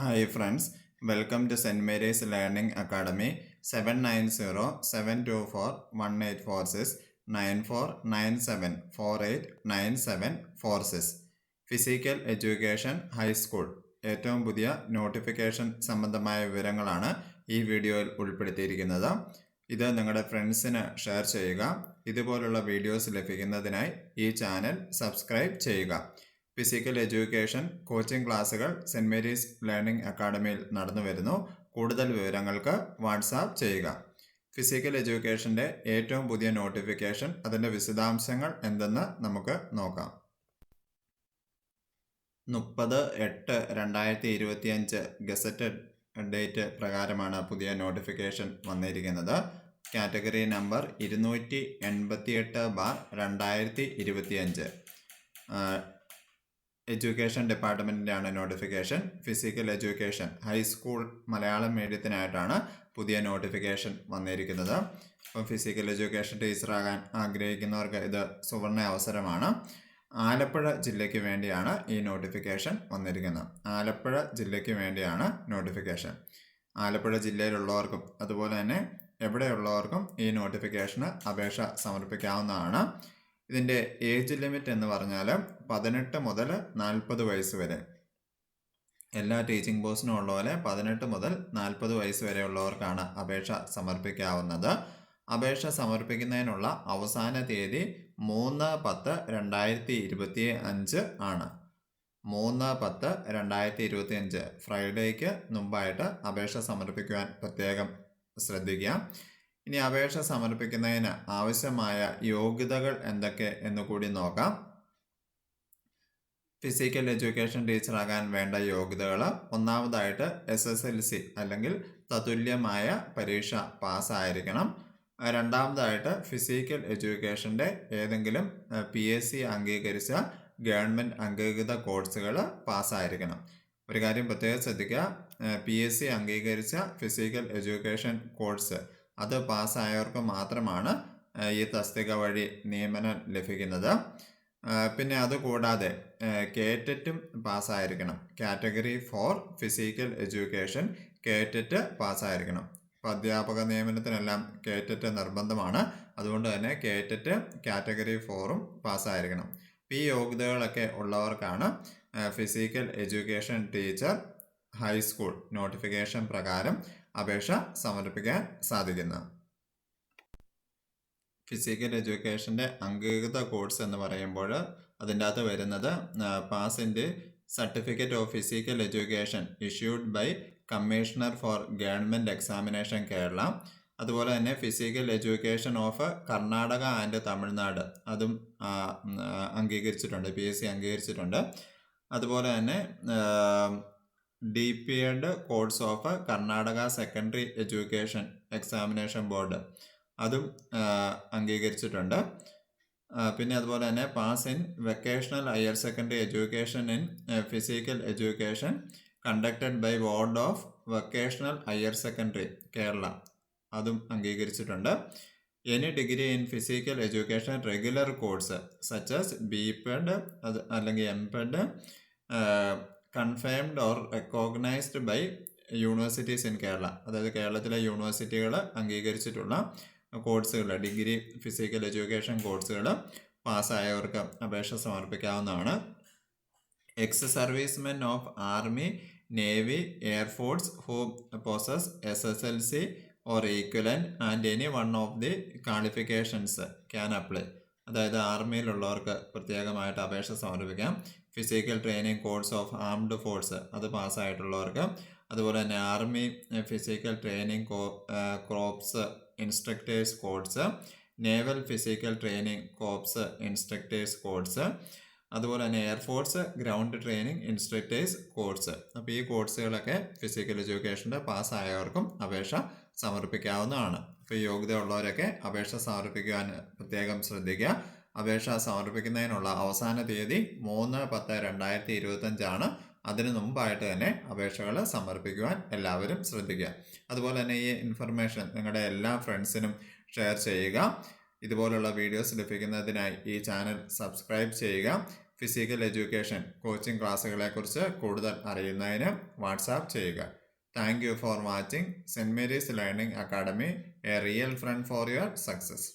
Hi friends welcome to saint Mary's learning academy seven nine zero seven two four one eight four six nine four nine seven four eight nine seven four six physical education high school ഏറ്റവും പുതിയ notification സംബന്ധമായ വിവരങ്ങളാണ് ഈ വീഡിയോയിൽ ഉൾപ്പെടുത്തിയിരിക്കുന്നത്. ഇത് നിങ്ങളുടെ ഫ്രണ്ട്സിന് ഷെയർ ചെയ്യുക. ഇതുപോലുള്ള വീഡിയോസ് ലഭിക്കുന്നതിനായി ഈ ചാനൽ സബ്സ്ക്രൈബ് ചെയ്യുക. ഫിസിക്കൽ എഡ്യൂക്കേഷൻ കോച്ചിംഗ് ക്ലാസ്സുകൾ സെന്റ് മേരീസ് ലേണിംഗ് അക്കാഡമിയിൽ നടന്നു വരുന്നു. കൂടുതൽ വിവരങ്ങൾക്ക് വാട്സാപ്പ് ചെയ്യുക. ഫിസിക്കൽ എഡ്യൂക്കേഷന്റെ ഏറ്റവും പുതിയ നോട്ടിഫിക്കേഷൻ അതിന്റെ വിശദാംശങ്ങൾ എന്തെന്ന് നമുക്ക് നോക്കാം. മുപ്പത് എട്ട് രണ്ടായിരത്തി ഇരുപത്തിയഞ്ച് ഗസറ്റഡ് ഡേറ്റ് പ്രകാരമാണ് പുതിയ നോട്ടിഫിക്കേഷൻ വന്നിരിക്കുന്നത്. കാറ്റഗറി നമ്പർ ഇരുന്നൂറ്റി എൺപത്തിയെട്ട് ബാർ രണ്ടായിരത്തി ഇരുപത്തിയഞ്ച്. Education ഡിപ്പാർട്ട്മെന്റിന്റെയാണ് notification physical education high school Malayalam മീഡിയത്തിനായിട്ടാണ് പുതിയ നോട്ടിഫിക്കേഷൻ വന്നിരിക്കുന്നത്. അപ്പം ഫിസിക്കൽ എഡ്യൂക്കേഷൻ ടീച്ചറാകാൻ ആഗ്രഹിക്കുന്നവർക്ക് ഇത് സുവർണ അവസരമാണ്. ആലപ്പുഴ ജില്ലയ്ക്ക് വേണ്ടിയാണ് ഈ നോട്ടിഫിക്കേഷൻ വന്നിരിക്കുന്നത്. ആലപ്പുഴ ജില്ലയ്ക്ക് വേണ്ടിയാണ് നോട്ടിഫിക്കേഷൻ ആലപ്പുഴ ജില്ലയിലുള്ളവർക്കും അതുപോലെ തന്നെ എവിടെയുള്ളവർക്കും ഈ നോട്ടിഫിക്കേഷന് അപേക്ഷ സമർപ്പിക്കാവുന്നതാണ്. ഇതിന്റെ ഏജ് ലിമിറ്റ് എന്ന് പറഞ്ഞാൽ പതിനെട്ട് മുതൽ നാൽപ്പത് വയസ്സ് വരെ. എല്ലാ ടീച്ചിങ് പോസ്റ്റിനും ഉള്ള പോലെ പതിനെട്ട് മുതൽ നാൽപ്പത് വയസ്സ് വരെയുള്ളവർക്കാണ് അപേക്ഷ സമർപ്പിക്കാവുന്നത്. അപേക്ഷ സമർപ്പിക്കുന്നതിനുള്ള അവസാന തീയതി മൂന്ന് പത്ത് രണ്ടായിരത്തി ഇരുപത്തി അഞ്ച് ആണ്. മൂന്ന് പത്ത് രണ്ടായിരത്തി ഇരുപത്തി അഞ്ച് ഫ്രൈഡേക്ക് മുമ്പായിട്ട് അപേക്ഷ സമർപ്പിക്കുവാൻ പ്രത്യേകം ശ്രദ്ധിക്കുക ഇനി അപേക്ഷ സമർപ്പിക്കുന്നതിന് ആവശ്യമായ യോഗ്യതകൾ എന്തൊക്കെ എന്ന് കൂടി നോക്കാം. ഫിസിക്കൽ എഡ്യൂക്കേഷൻ ടീച്ചറാകാൻ വേണ്ട യോഗ്യതകൾ ഒന്നാമതായിട്ട് എസ് എസ് എൽ സി അല്ലെങ്കിൽ തതുല്യമായ പരീക്ഷ പാസ്സായിരിക്കണം. രണ്ടാമതായിട്ട് ഫിസിക്കൽ എഡ്യൂക്കേഷന്റെ ഏതെങ്കിലും പി എസ് സി അംഗീകരിച്ച ഗവൺമെന്റ് അംഗീകൃത കോഴ്സുകൾ പാസ്സായിരിക്കണം. ഒരു കാര്യം പ്രത്യേകം ശ്രദ്ധിക്കുക പി എസ് സി അംഗീകരിച്ച ഫിസിക്കൽ എഡ്യൂക്കേഷൻ കോഴ്സ് അത് പാസ്സായവർക്ക് മാത്രമാണ് ഈ തസ്തിക വഴി നിയമനം ലഭിക്കുന്നത്. പിന്നെ അതുകൂടാതെ കേറ്ററ്റും പാസ്സായിരിക്കണം. Category four physical education KTET പാസ്സായിരിക്കണം. ഇപ്പോൾ അധ്യാപക നിയമനത്തിനെല്ലാം കേറ്ററ്റ് നിർബന്ധമാണ്. അതുകൊണ്ട് തന്നെ കേറ്ററ്റ് കാറ്റഗറി ഫോറും പാസ്സായിരിക്കണം. ഈ യോഗ്യതകളൊക്കെ ഉള്ളവർക്കാണ് physical education teacher high school notification പ്രകാരം അപേക്ഷ സമർപ്പിക്കാൻ സാധിക്കുന്നു. ഫിസിക്കൽ എഡ്യൂക്കേഷന്റെ അംഗീകൃത കോഴ്സ് എന്ന് പറയുമ്പോൾ അതിന്റെ അകത്ത് വരുന്നത് പാസിന്റെ certificate of physical education issued by commissioner for government examination Kerala. അതുപോലെ തന്നെ physical education of Karnataka and Tamil Nadu. അതും അംഗീകരിച്ചിട്ടുണ്ട് പി എസ് സി അംഗീകരിച്ചിട്ടുണ്ട്. അതുപോലെ തന്നെ D P Ed course of Karnataka secondary education examination board അതും അംഗീകരിച്ചിട്ടുണ്ട്. പിന്നെ അതുപോലെ തന്നെ pass in vocational higher secondary education in physical education conducted by board of vocational higher secondary Kerala അതും അംഗീകരിച്ചിട്ടുണ്ട്. Any degree in physical education regular course such as B P Ed അത് അല്ലെങ്കിൽ M P Ed confirmed or recognised by universities in Kerala അതായത് കേരളത്തിലെ യൂണിവേഴ്സിറ്റികൾ അംഗീകരിച്ചിട്ടുള്ള കോഴ്സുകൾ degree physical education കോഴ്സുകൾ പാസ്സായവർക്ക് അപേക്ഷ സമർപ്പിക്കാവുന്നതാണ്. Ex servicemen of army navy air force who possess S S L C or equivalent and any one of the qualifications can apply അതായത് ആർമിയിലുള്ളവർക്ക് പ്രത്യേകമായിട്ട് അപേക്ഷ സമർപ്പിക്കാം. Physical training course of armed force അത് പാസ്സായിട്ടുള്ളവർക്ക് അതുപോലെ തന്നെ army physical training corps instructors course naval physical training corps instructors course അതുപോലെ തന്നെ air force ground training instructors course അപ്പോൾ ഈ കോഴ്സുകളൊക്കെ ഫിസിക്കൽ എഡ്യൂക്കേഷന്റെ പാസ്സായവർക്കും അപേക്ഷ സമർപ്പിക്കാവുന്നതാണ്. അപ്പോൾ ഈ യോഗ്യത ഉള്ളവരൊക്കെ അപേക്ഷ സമർപ്പിക്കുവാൻ പ്രത്യേകം ശ്രദ്ധിക്കുക. അപേക്ഷ സമർപ്പിക്കുന്നതിനുള്ള അവസാന തീയതി മൂന്ന് പത്ത് രണ്ടായിരത്തി ഇരുപത്തഞ്ചാണ്. അതിനു മുമ്പായിട്ട് തന്നെ അപേക്ഷകൾ സമർപ്പിക്കുവാൻ എല്ലാവരും ശ്രദ്ധിക്കുക. അതുപോലെ തന്നെ ഈ ഇൻഫർമേഷൻ നിങ്ങളുടെ എല്ലാ ഫ്രണ്ട്സിനും ഷെയർ ചെയ്യുക. ഇതുപോലുള്ള വീഡിയോസ് ലഭിക്കുന്നതിനായി ഈ ചാനൽ സബ്സ്ക്രൈബ് ചെയ്യുക. ഫിസിക്കൽ എഡ്യൂക്കേഷൻ കോച്ചിങ് ക്ലാസ്സുകളെക്കുറിച്ച് കൂടുതൽ അറിയുന്നതിന് വാട്സാപ്പ് ചെയ്യുക. Thank you for watching saint Mary's learning academy a real friend for your success